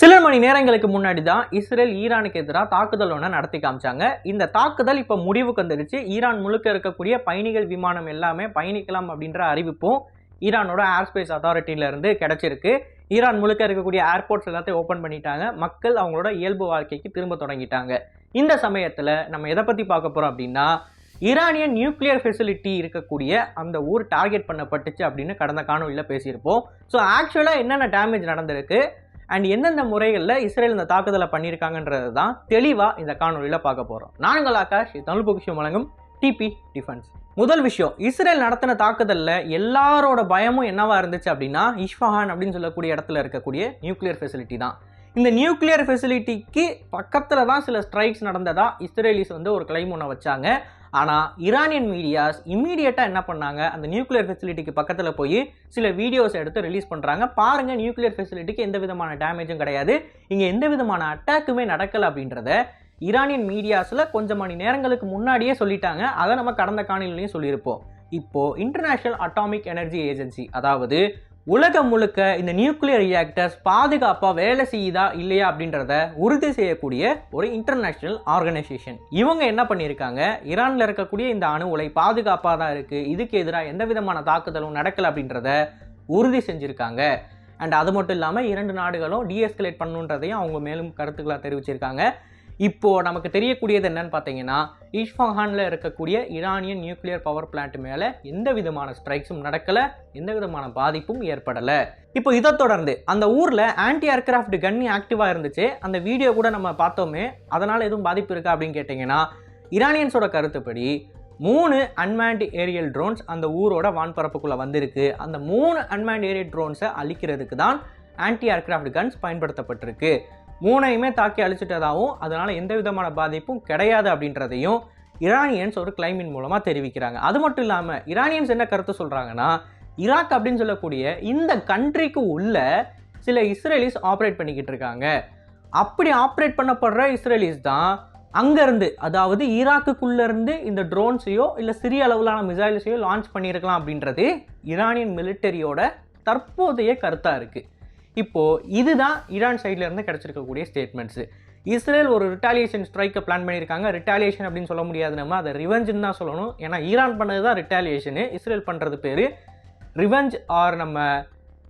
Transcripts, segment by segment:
சில மணி நேரங்களுக்கு முன்னாடி தான் இஸ்ரேல் ஈரானுக்கு எதிராக தாக்குதல் ஒன்று நடத்தி காமிச்சாங்க. இந்த தாக்குதல் இப்போ முடிவுக்கு வந்துருச்சு. ஈரான் முழுக்க இருக்கக்கூடிய பயணிகள் விமானம் எல்லாமே பயணிக்கலாம் அப்படின்ற அறிவிப்பும் ஈரானோட ஏர்ஸ்பேஸ் அத்தாரிட்டியில கிடச்சிருக்கு. ஈரான் முழுக்க இருக்கக்கூடிய ஏர்போர்ட்ஸ் எல்லாத்தையும் ஓப்பன் பண்ணிட்டாங்க. மக்கள் அவங்களோட இயல்பு வாழ்க்கைக்கு திரும்ப தொடங்கிட்டாங்க. இந்த சமயத்தில் நம்ம எதை பற்றி பார்க்க போகிறோம் அப்படின்னா ஈரானியன் நியூக்ளியர் ஃபெசிலிட்டி இருக்கக்கூடிய அந்த ஊர் டார்கெட் பண்ணப்பட்டுச்சு அப்படின்னு கடந்த காணொலியில் பேசியிருப்போம். ஸோ ஆக்சுவலாக என்னென்ன டேமேஜ் நடந்திருக்கு? அண்ட் எந்தெந்த முறைகளில் இஸ்ரேல் இந்த தாக்குதலை பண்ணியிருக்காங்கன்றது தான் தெளிவாக இந்த காணொலியில் பார்க்க போகிறோம் நாங்கள் ஆகாஷ் இது தமிழ் பொக்கிஷம் வழங்கும் டிபி டிஃபென்ஸ் முதல் விஷயம் இஸ்ரேல் நடத்தின தாக்குதலில் எல்லாரோட பயமும் என்னவா இருந்துச்சு அப்படின்னா இஷ்ஃபஹான் அப்படின்னு சொல்லக்கூடிய இடத்துல இருக்கக்கூடிய நியூக்ளியர் ஃபெசிலிட்டி தான். இந்த நியூக்ளியர் ஃபெசிலிட்டிக்கு பக்கத்தில் தான் சில ஸ்ட்ரைக்ஸ் நடந்ததா இஸ்ரேலிஸ் வந்து ஒரு கிளைம் ஒன்று வச்சாங்க. ஆனால் ஈரானியன் மீடியாஸ் இம்மீடியட்டாக என்ன பண்ணாங்க? அந்த நியூக்ளியர் ஃபெசிலிட்டிக்கு பக்கத்தில் போய் சில வீடியோஸ் எடுத்து ரிலீஸ் பண்ணுறாங்க பாருங்கள் நியூக்ளியர் ஃபெசிலிட்டிக்கு எந்த விதமான டேமேஜும் கிடையாது. இங்கே எந்த விதமான அட்டாக்குமே நடக்கலை அப்படின்றத ஈரானியன் மீடியாஸில் கொஞ்சம் மணி நேரங்களுக்கு முன்னாடியே சொல்லிட்டாங்க. அதை நம்ம கடந்த காணொலிலையும் சொல்லியிருப்போம். இப்போது இன்டர்நேஷ்னல் அட்டாமிக் எனர்ஜி ஏஜென்சி அதாவது உலகம் முழுக்க இந்த நியூக்ளியர் ரியாக்டர்ஸ் பாதுகாப்பாக வேலை செய்யுதா இல்லையா அப்படின்றத உறுதி செய்யக்கூடிய ஒரு இன்டர்நேஷ்னல் ஆர்கனைசேஷன் இவங்க என்ன பண்ணியிருக்காங்க? ஈரானில் இருக்கக்கூடிய இந்த அணு உலை பாதுகாப்பாக தான் இருக்குது இதுக்கு எதிராக எந்த விதமான தாக்குதலும் நடக்கலை அப்படின்றத உறுதி செஞ்சுருக்காங்க. அண்ட் அது மட்டும் இல்லாமல் இரண்டு நாடுகளும் டீஎஸ்கலேட் பண்ணுன்றதையும் அவங்க மேலும் கருத்துக்களாக தெரிவிச்சிருக்காங்க. இப்போது நமக்கு தெரியக்கூடியது என்னன்னு பார்த்தீங்கன்னா ஈஷ்ஃபஹானில் இருக்கக்கூடிய ஈரானியன் நியூக்ளியர் பவர் பிளான்ட் மேலே எந்த விதமான ஸ்ட்ரைக்ஸும் நடக்கலை எந்த விதமான பாதிப்பும் ஏற்படலை. இப்போ இதை தொடர்ந்து அந்த ஊரில் ஆன்டி ஏர்கிராஃப்ட் கன்னி ஆக்டிவாக இருந்துச்சு. அந்த வீடியோ கூட நம்ம பார்த்தோமே அதனால் எதுவும் பாதிப்பு இருக்கா அப்படின்னு கேட்டிங்கன்னா ஈரானியன்ஸோட கருத்துப்படி மூணு அன்மேண்ட் ஏரியல் ட்ரோன்ஸ் அந்த ஊரோட வான்பரப்புக்குள்ளே வந்திருக்கு. அந்த மூணு அன்மேண்ட் ஏரியல் ட்ரோன்ஸை அழிக்கிறதுக்கு தான் ஆன்டி ஏர்கிராஃப்ட் கன்ஸ் பயன்படுத்தப்பட்டிருக்கு. மூணையுமே தாக்கி அழிச்சிட்டதாகவும் அதனால் எந்த விதமான பாதிப்பும் கிடையாது அப்படின்றதையும் ஈரானியன்ஸ் ஒரு கிளைமின் மூலமாக தெரிவிக்கிறாங்க. அது மட்டும் இல்லாமல் ஈரானியன்ஸ் என்ன கருத்து சொல்கிறாங்கன்னா ஈராக் அப்படின்னு சொல்லக்கூடிய இந்த கண்ட்ரிக்கு உள்ள சில இஸ்ரேலிஸ் ஆப்ரேட் பண்ணிக்கிட்டு இருக்காங்க. அப்படி ஆப்ரேட் பண்ணப்படுற இஸ்ரேலிஸ் தான் அங்கேருந்து அதாவது ஈராக்குக்குள்ளேருந்து இந்த ட்ரோன்ஸையோ இல்லை சிறிய அளவிலான மிசைல்ஸையோ லான்ச் பண்ணியிருக்கலாம் அப்படின்றது ஈரானியன் மிலிட்டரியோட தற்போதைய கருத்தாக இருக்குது இப்போது இதுதான் ஈரான் சைட்லேருந்து கிடச்சிருக்கக்கூடிய ஸ்டேட்மெண்ட்ஸு இஸ்ரேல் ஒரு ரிட்டாலியேஷன் ஸ்ட்ரைக்கை பிளான் பண்ணியிருக்காங்க. ரிட்டாலியேஷன் அப்படின்னு சொல்ல முடியாது நம்ம. அதை ரிவெஞ்சுன்னு தான் சொல்லணும். ஏன்னா ஈரான் பண்ணது தான் ரிட்டாலியேஷனு இஸ்ரேல் பண்ணுறது பேர் ரிவெஞ்ச் ஆர் நம்ம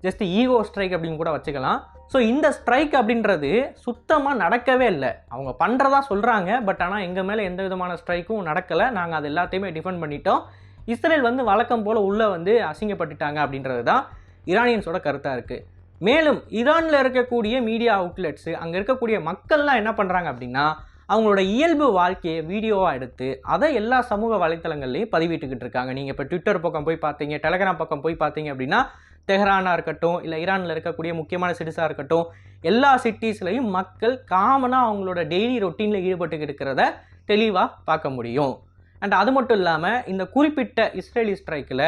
ஜஸ்ட் ஈகோ ஸ்ட்ரைக் அப்படின்னு கூட வச்சுக்கலாம். ஸோ இந்த ஸ்ட்ரைக் அப்படின்றது சுத்தமாக நடக்கவே இல்லை. அவங்க பண்ணுறதா சொல்கிறாங்க பட் ஆனால் எங்கள் மேலே எந்த விதமான ஸ்ட்ரைக்கும் நடக்கலை. நாங்கள் அது எல்லாத்தையுமே டிஃபெண்ட் பண்ணிட்டோம். இஸ்ரேல் வந்து வழக்கம் போல் உள்ளே வந்து அசிங்கப்பட்டுட்டாங்க அப்படின்றது தான் ஈரானியன்ஸோட கருத்தாக இருக்குது மேலும் ஈரானில் இருக்கக்கூடிய மீடியா அவுட்லெட்ஸு அங்கே இருக்கக்கூடிய மக்கள்லாம் என்ன பண்ணுறாங்க அப்படின்னா அவங்களோட இயல்பு வாழ்க்கையை வீடியோவாக எடுத்து அதை எல்லா சமூக வலைத்தளங்கள்லையும் பதிவிட்டுக்கிட்டு இருக்காங்க. நீங்கள் இப்போ ட்விட்டர் பக்கம் போய் பார்த்தீங்க டெலகிராம் பக்கம் போய் பார்த்தீங்க அப்படின்னா தெஹ்ரானாக இருக்கட்டும் இல்லை ஈரானில் இருக்கக்கூடிய முக்கியமான சிட்டிஸாக இருக்கட்டும் எல்லா சிட்டிஸ்லையும் மக்கள் காமனாக அவங்களோட டெய்லி ரொட்டீனில் ஈடுபட்டு இருக்கிறத தெளிவாக பார்க்க முடியும். அண்ட் அது மட்டும் இல்லாமல் இந்த குறிப்பிட்ட இஸ்ரேலி ஸ்ட்ரைக்கில்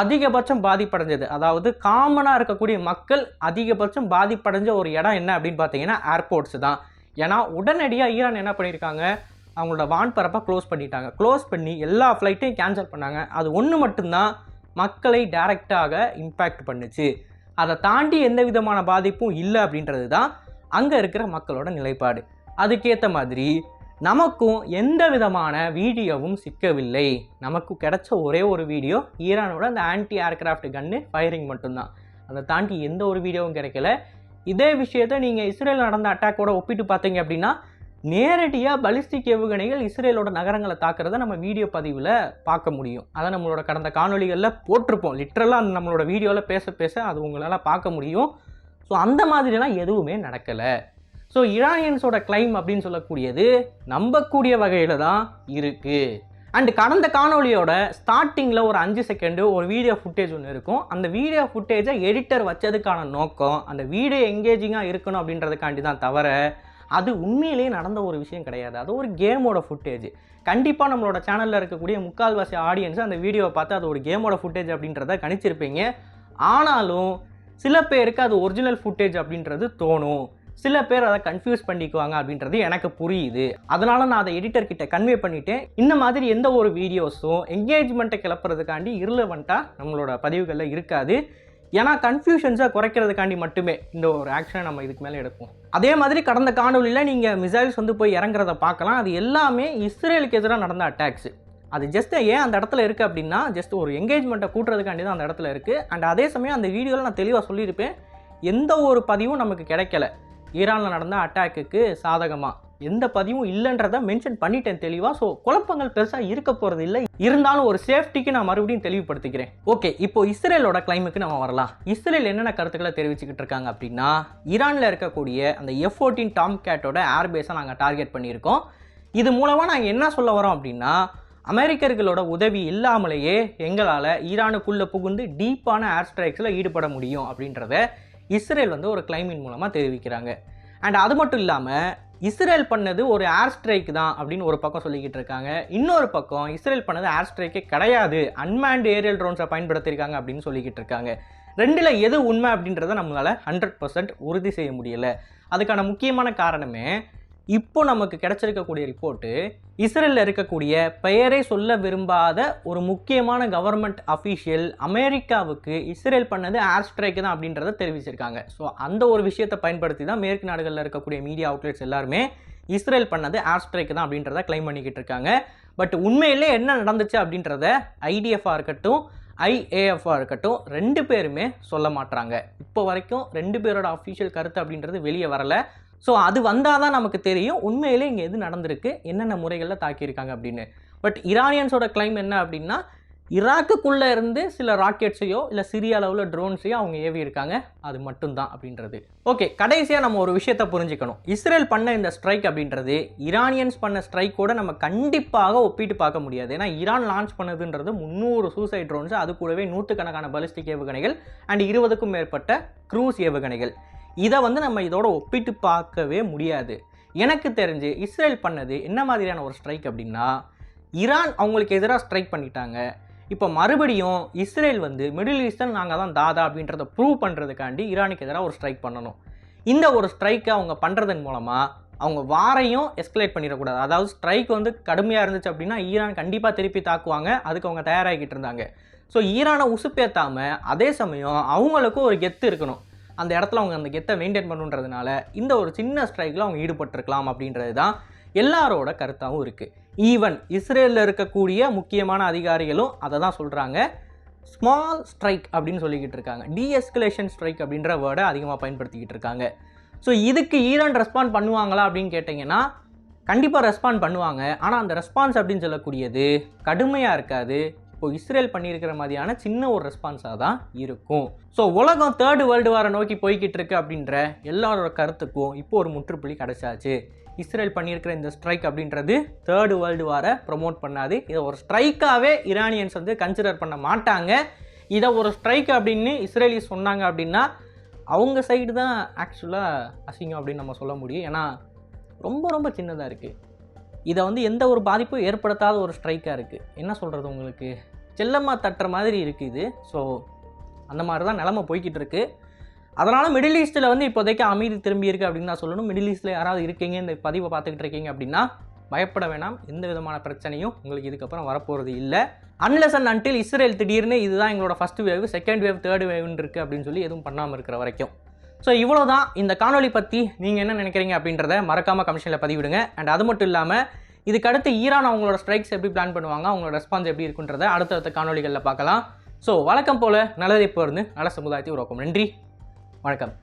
அதிகபட்சம் பாதிப்படைஞ்சது. அதாவது காமனாக இருக்கக்கூடிய மக்கள் அதிகபட்சம் பாதிப்படைஞ்ச ஒரு இடம் என்ன அப்படின்னு பார்த்தீங்கன்னா ஏர்போர்ட்ஸ் தான். ஏன்னா உடனடியாக ஈரான் என்ன பண்ணியிருக்காங்க? அவங்களோட வான்பரப்பை க்ளோஸ் பண்ணிட்டாங்க. க்ளோஸ் பண்ணி எல்லா ஃப்ளைட்டையும் கேன்சல் பண்ணாங்க. அது ஒன்று மட்டும்தான் மக்களை டைரெக்டாக இம்பேக்ட் பண்ணுச்சு. அதை தாண்டி எந்த விதமான பாதிப்பும் இல்லை அப்படின்றது தான் அங்கே இருக்கிற மக்களோட நிலைப்பாடு. அதுக்கேற்ற மாதிரி நமக்கும் எந்த விதமான வீடியோவும் சிக்கவில்லை. நமக்கு கிடைச்ச ஒரே ஒரு வீடியோ ஈரானோட அந்த ஆன்டி ஏர்கிராஃப்ட் கன்னு ஃபயரிங் மட்டும்தான். அதை தாண்டி எந்த ஒரு வீடியோவும் கிடைக்கல. இதே விஷயத்தை நீங்கள் இஸ்ரேல் நடந்த அட்டாக்கோட ஒப்பிட்டு பார்த்தீங்க அப்படின்னா நேரடியாக பலிஸ்டிக் ஏவுகணைகள் இஸ்ரேலோட நகரங்களை தாக்குறத நம்ம வீடியோ பதிவில் பார்க்க முடியும். அதை நம்மளோட கடந்த காணொளிகளில் போட்டிருப்போம். லிட்ரலாக அந்த நம்மளோட வீடியோவில் பேச பேச அது உங்களால் பார்க்க முடியும். ஸோ அந்த மாதிரிலாம் எதுவுமே நடக்கலை. ஸோ ஈரானியன்ஸோட கிளைம் அப்படின்னு சொல்லக்கூடியது நம்பக்கூடிய வகையில் தான் இருக்குது அண்ட் கடந்த காணொலியோட ஸ்டார்டிங்கில் ஒரு அஞ்சு செகண்டு ஒரு வீடியோ ஃபுட்டேஜ் ஒன்று இருக்கும். அந்த வீடியோ ஃபுட்டேஜை எடிட்டர் வச்சதுக்கான நோக்கம் அந்த வீடியோ எங்கேஜிங்காக இருக்கணும் அப்படின்றதுக்காண்டி தான் தவிர அது உண்மையிலேயே நடந்த ஒரு விஷயம் கிடையாது. அது ஒரு கேமோட ஃபுட்டேஜ் கண்டிப்பாக நம்மளோட சேனலில் இருக்கக்கூடிய முக்கால்வாசி ஆடியன்ஸ் அந்த வீடியோவை பார்த்து அது ஒரு கேமோட ஃபுட்டேஜ் அப்படின்றத கணிச்சிருப்பீங்க. ஆனாலும் சில பேருக்கு அது ஒரிஜினல் ஃபுட்டேஜ் அப்படின்றது தோணும். சில பேர் அதை கன்ஃபியூஸ் பண்ணிக்குவாங்க அப்படின்றது எனக்கு புரியுது. அதனால நான் அதை எடிட்டர் கிட்ட கன்வே பண்ணிட்டேன். இந்த மாதிரி எந்த ஒரு வீடியோஸும் என்கேஜ்மெண்ட்டை கிளப்புறதுக்காண்டி இருலவெண்ட்டாக நம்மளோட பதிவுகளில் இருக்காது. ஏன்னா கன்ஃபியூஷன்ஸை குறைக்கிறதுக்காண்டி மட்டுமே இந்த ஒரு ஆக்ஷனை நம்ம இதுக்கு மேலே எடுப்போம். அதே மாதிரி கடந்த காணொலியில் நீங்கள் மிசைல்ஸ் வந்து போய் இறங்குறத பார்க்கலாம். அது எல்லாமே இஸ்ரேலுக்கு எதிராக நடந்த அட்டாக்ஸ் அது ஜஸ்ட் ஏன் அந்த இடத்துல இருக்குது அப்படின்னா ஜஸ்ட் ஒரு என்கேஜ்மெண்ட்டை கூட்டுறதுக்காண்டி தான் அந்த இடத்துல இருக்குது அண்ட் அதே சமயம் அந்த வீடியோவில் நான் தெளிவாக சொல்லியிருப்பேன். எந்த ஒரு பதிவும் நமக்கு கிடைக்கல. ஈரானில் நடந்த அட்டாக்குக்கு சாதகமாக எந்த பதிவும் இல்லைன்றத மென்ஷன் பண்ணிட்டேன் தெளிவாக ஸோ குழப்பங்கள் பெருசாக இருக்க போகிறது இல்லை. இருந்தாலும் ஒரு சேஃப்டிக்கு நான் மறுபடியும் தெளிவுபடுத்திக்கிறேன். ஓகே இப்போ இஸ்ரேலோட கிளைமுக்கு நம்ம வரலாம். இஸ்ரேல் என்னென்ன கருத்துக்களை தெரிவிச்சுக்கிட்டு இருக்காங்க அப்படின்னா ஈரானில் இருக்கக்கூடிய அந்த எஃப் ஃபோர்டீன் டாம் கேட்டோட ஏர்பேஸை நாங்கள் டார்கெட் பண்ணியிருக்கோம். இது மூலமாக நாங்கள் என்ன சொல்ல வரோம் அப்படின்னா அமெரிக்கர்களோட உதவி இல்லாமலேயே எங்களால் ஈரானுக்குள்ளே புகுந்து டீப்பான ஏர் ஸ்ட்ரைக்ஸில் ஈடுபட முடியும் அப்படின்றத இஸ்ரேல் வந்து ஒரு கிளைமின் மூலமாக தெரிவிக்கிறாங்க. அண்ட் அது மட்டும் இல்லாமல் இஸ்ரேல் பண்ணது ஒரு ஏர் ஸ்ட்ரைக் தான் அப்படின்னு ஒரு பக்கம் சொல்லிக்கிட்டு இருக்காங்க. இன்னொரு பக்கம் இஸ்ரேல் பண்ணது ஏர் ஸ்ட்ரைக்கே கிடையாது. அன்மேண்ட் ஏரியல் ட்ரோன்ஸை பயன்படுத்தியிருக்காங்க அப்படின்னு சொல்லிக்கிட்டு இருக்காங்க. ரெண்டில் எது உண்மை அப்படின்றத நம்மளால் ஹண்ட்ரட் பர்சன்ட் உறுதி செய்ய முடியலை. அதுக்கான முக்கியமான காரணமே இப்போ நமக்கு கிடைச்சிருக்கக்கூடிய ரிப்போர்ட்டு இஸ்ரேலில் இருக்கக்கூடிய பெயரை சொல்ல விரும்பாத ஒரு முக்கியமான கவர்மெண்ட் அஃபீஷியல் அமெரிக்காவுக்கு இஸ்ரேல் பண்ணது ஏர் ஸ்ட்ரைக்கு தான் அப்படின்றத தெரிவிச்சிருக்காங்க. ஸோ அந்த ஒரு விஷயத்தை பயன்படுத்தி தான் மேற்கு நாடுகளில் இருக்கக்கூடிய மீடியா அவுட்லெட்ஸ் எல்லாருமே இஸ்ரேல் பண்ணது ஏர் ஸ்ட்ரைக்கு தான் அப்படின்றத கிளைம் பண்ணிக்கிட்டு இருக்காங்க. பட் உண்மையிலே என்ன நடந்துச்சு அப்படின்றத ஐடிஎஃபாக இருக்கட்டும் ஐஏஎஃபாக இருக்கட்டும் ரெண்டு பேருமே சொல்ல மாட்டாங்க இப்போ வரைக்கும் ரெண்டு பேரோட அஃபீஷியல் கருத்து அப்படின்றது வெளியே வரல. ஸோ அது வந்தால் தான் நமக்கு தெரியும். உண்மையிலே இங்கே எது நடந்திருக்கு? என்னென்ன முறைகளில் தாக்கியிருக்காங்க அப்படின்னு. பட் ஈரானியன்ஸோட கிளைம் என்ன அப்படின்னா ஈராக்குக்குள்ளே இருந்து சில ராக்கெட்ஸையோ இல்லை சிறிய அளவில் ட்ரோன்ஸையோ அவங்க ஏவி இருக்காங்க அது மட்டும்தான் அப்படின்றது. ஓகே கடைசியாக நம்ம ஒரு விஷயத்தை புரிஞ்சுக்கணும். இஸ்ரேல் பண்ண இந்த ஸ்ட்ரைக் அப்படின்றது ஈரானியன்ஸ் பண்ண ஸ்ட்ரைக்கோட நம்ம கண்டிப்பாக ஒப்பிட்டு பார்க்க முடியாது. ஏன்னா ஈரான் லான்ச் பண்ணதுன்றது முந்நூறு சூசைட் ட்ரோன்ஸ் அது கூடவே நூற்றுக்கணக்கான பலிஸ்டிக் ஏவுகணைகள் அண்ட் இருபதுக்கும் மேற்பட்ட க்ரூஸ் ஏவுகணைகள். இதை வந்து நம்ம இதோட ஒப்பிட்டு பார்க்கவே முடியாது. எனக்கு தெரிஞ்சு இஸ்ரேல் பண்ணது என்ன மாதிரியான ஒரு ஸ்ட்ரைக் அப்படின்னா ஈரான் அவங்களுக்கு எதிராக ஸ்ட்ரைக் பண்ணிட்டாங்க. இப்போ மறுபடியும் இஸ்ரேல் வந்து மிடில் ஈஸ்டர்ன் நாங்கள் தான் தாதா அப்படின்றத ப்ரூவ் பண்ணுறதுக்காண்டி ஈரானுக்கு எதிராக ஒரு ஸ்ட்ரைக் பண்ணணும். இந்த ஒரு ஸ்ட்ரைக்கை அவங்க பண்ணுறதன் மூலமாக அவங்க வாரையும் எஸ்கலேட் பண்ணிடக்கூடாது. அதாவது ஸ்ட்ரைக் வந்து கடுமையாக இருந்துச்சு அப்படின்னா ஈரான் கண்டிப்பாக திருப்பி தாக்குவாங்க. அதுக்கு அவங்க தயாராகிக்கிட்டு இருந்தாங்க. ஸோ ஈரானை உசுப்பேத்தாமல் அதே சமயம் அவங்களுக்கும் ஒரு கெத்து இருக்கணும். அந்த இடத்துல அவங்க அந்த கெத்தை மெயின்டைன் பண்ணுன்றதுனால இந்த ஒரு சின்ன ஸ்ட்ரைக்கில் அவங்க ஈடுபட்டிருக்கலாம் அப்படின்றது தான் எல்லாரோட கருத்தாகவும் இருக்குது ஈவன் இஸ்ரேலில் இருக்கக்கூடிய முக்கியமான அதிகாரிகளும் அதை தான் சொல்கிறாங்க ஸ்மால் ஸ்ட்ரைக் அப்படின்னு சொல்லிக்கிட்டு இருக்காங்க. டீஎஸ்கலேஷன் ஸ்ட்ரைக் அப்படின்ற வேர்டை அதிகமாக பயன்படுத்திக்கிட்டு இருக்காங்க. ஸோ இதுக்கு ஈரான் ரெஸ்பாண்ட் பண்ணுவாங்களா அப்படின்னு கேட்டிங்கன்னா கண்டிப்பாக ரெஸ்பாண்ட் பண்ணுவாங்க. ஆனால் அந்த ரெஸ்பான்ஸ் அப்படின்னு சொல்லக்கூடியது கடுமையாக இருக்காது. இப்போ இஸ்ரேல் பண்ணியிருக்கிற மாதிரியான சின்ன ஒரு ரெஸ்பான்ஸாக தான் இருக்கும். ஸோ உலகம் தேர்டு வேர்ல்டு வாரை நோக்கி போய்கிட்டு இருக்கு அப்படின்ற எல்லாரோட கருத்துக்கும் இப்போ ஒரு முற்றுப்புள்ளி கிடைச்சாச்சு. இஸ்ரேல் பண்ணியிருக்கிற இந்த ஸ்ட்ரைக் அப்படின்றது தேர்டு வேர்ல்டு வாரை ப்ரொமோட் பண்ணாது. இதை ஒரு ஸ்ட்ரைக்காகவே ஈரானியன்ஸ் வந்து கன்சிடர் பண்ண மாட்டாங்க. இதை ஒரு ஸ்ட்ரைக் அப்படின்னு இஸ்ரேலிஸ் சொன்னாங்க அப்படின்னா அவங்க சைடு தான் ஆக்சுவலாக அசிங்கம் அப்படின்னு நம்ம சொல்ல முடியும். ஏன்னா ரொம்ப ரொம்ப சின்னதாக இருக்குது இதை வந்து எந்த ஒரு பாதிப்பும் ஏற்படுத்தாத ஒரு ஸ்ட்ரைக்காக இருக்குது என்ன சொல்கிறது உங்களுக்கு? செல்லமாக தட்டுற மாதிரி இருக்குது. இது ஸோ அந்த மாதிரி தான் நிலமை போய்கிட்டு இருக்கு அதனால் மிடில் ஈஸ்ட்டில் வந்து இப்போதைக்கு அமைதி திரும்பி இருக்குது அப்படின்னு நான் சொல்லணும். மிடில் ஈஸ்ட்டில் யாராவது இருக்கீங்க இந்த பதிவை பார்த்துக்கிட்டு இருக்கீங்க அப்படின்னா பயப்பட வேணாம். எந்த விதமான பிரச்சனையும் உங்களுக்கு இதுக்கப்புறம் வரப்போகிறது இல்லை. அன்லெஸ் அண்ட் அன்டில் இஸ்ரேல் திடீர்னு இதுதான் எங்களோட first wave second wave third வேவ்னு இருக்குது அப்படின்னு சொல்லி எதுவும் பண்ணாமல் இருக்கிற வரைக்கும். ஸோ இவ்வளோ தான் இந்த காணொளி பற்றி நீங்கள் என்ன நினைக்கிறீங்க அப்படின்றத மறக்காமல் கமிஷனில் பதிவிடுங்க. அண்ட் அது மட்டும் இல்லாமல் இதுக்கு அடுத்து ஈரான் அவங்களோட ஸ்ட்ரைக்ஸ் எப்படி பிளான் பண்ணுவாங்க அவங்களோட ரெஸ்பான்ஸ் எப்படி இருக்குன்றத அடுத்தடுத்த காணொலிகளில் பார்க்கலாம். ஸோ வழக்கம் போல் நல்லதை இப்போ இருந்து நல்ல சமுதாயத்தை உருவாக்கும். நன்றி வணக்கம்.